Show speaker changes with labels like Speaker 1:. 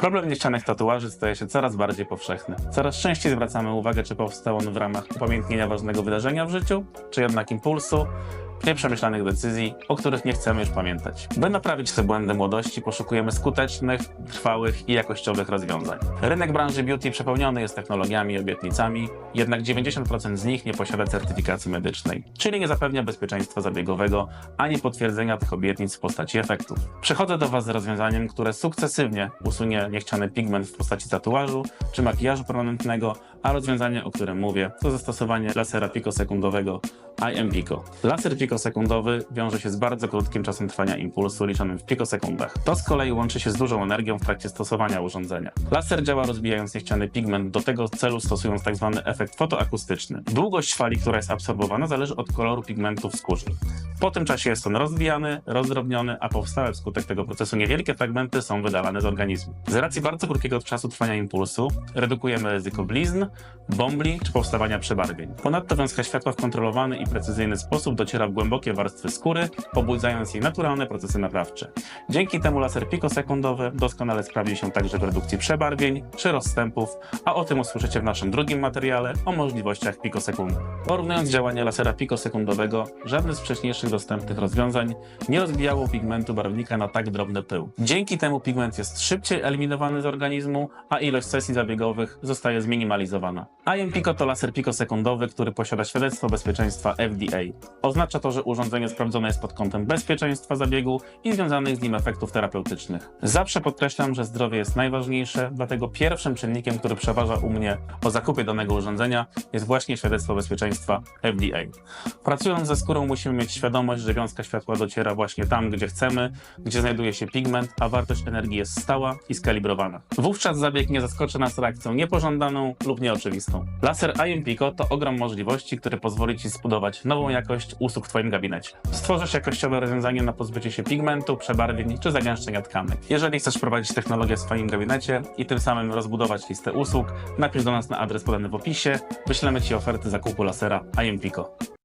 Speaker 1: Problem niechcianych tatuaży staje się coraz bardziej powszechny. Coraz częściej zwracamy uwagę, czy powstał on w ramach upamiętnienia ważnego wydarzenia w życiu, czy jednak impulsu, nieprzemyślanych decyzji, o których nie chcemy już pamiętać. By naprawić te błędy młodości, poszukujemy skutecznych, trwałych i jakościowych rozwiązań. Rynek branży beauty przepełniony jest technologiami i obietnicami, jednak 90% z nich nie posiada certyfikacji medycznej, czyli nie zapewnia bezpieczeństwa zabiegowego ani potwierdzenia tych obietnic w postaci efektów. Przychodzę do Was z rozwiązaniem, które sukcesywnie usunie niechciany pigment w postaci tatuażu czy makijażu permanentnego, a rozwiązanie, o którym mówię, to zastosowanie lasera pikosekundowego IM Pico. Laser pikosekundowy wiąże się z bardzo krótkim czasem trwania impulsu liczonym w pikosekundach. To z kolei łączy się z dużą energią w trakcie stosowania urządzenia. Laser działa rozbijając niechciany pigment, do tego celu stosując tzw. efekt fotoakustyczny. Długość fali, która jest absorbowana, zależy od koloru pigmentu w skórze. Po tym czasie jest on rozbijany, rozdrobniony, a powstałe wskutek tego procesu niewielkie fragmenty są wydalane z organizmu. Z racji bardzo krótkiego czasu trwania impulsu redukujemy ryzyko blizn, bombli czy powstawania przebarwień. Ponadto wiązka światła w kontrolowany i precyzyjny sposób dociera w głębokie warstwy skóry, pobudzając jej naturalne procesy naprawcze. Dzięki temu laser pikosekundowy doskonale sprawdzi się także w redukcji przebarwień czy rozstępów, a o tym usłyszycie w naszym drugim materiale o możliwościach pikosekundy. Porównując działanie lasera pikosekundowego, żadne z wcześniejszych dostępnych rozwiązań nie rozbijało pigmentu barwnika na tak drobny pył. Dzięki temu pigment jest szybciej eliminowany z organizmu, a ilość sesji zabiegowych zostaje zminimalizowana. IM Pico to laser pikosekundowy, który posiada świadectwo bezpieczeństwa FDA. Oznacza to, że urządzenie sprawdzone jest pod kątem bezpieczeństwa zabiegu i związanych z nim efektów terapeutycznych. Zawsze podkreślam, że zdrowie jest najważniejsze, dlatego pierwszym czynnikiem, który przeważa u mnie o zakupie danego urządzenia jest właśnie świadectwo bezpieczeństwa FDA. Pracując ze skórą musimy mieć świadomość, że wiązka światła dociera właśnie tam, gdzie chcemy, gdzie znajduje się pigment, a wartość energii jest stała i skalibrowana. Wówczas zabieg nie zaskoczy nas reakcją niepożądaną lub nieoczywistą. Laser IM Pico to ogrom możliwości, który pozwoli Ci zbudować nową jakość usług w Twoim gabinecie. Stworzysz jakościowe rozwiązanie na pozbycie się pigmentu, przebarwień czy zagęszczenia tkanek. Jeżeli chcesz prowadzić technologię w swoim gabinecie i tym samym rozbudować listę usług, napisz do nas na adres podany w opisie, wyślemy Ci oferty zakupu lasera IM Pico.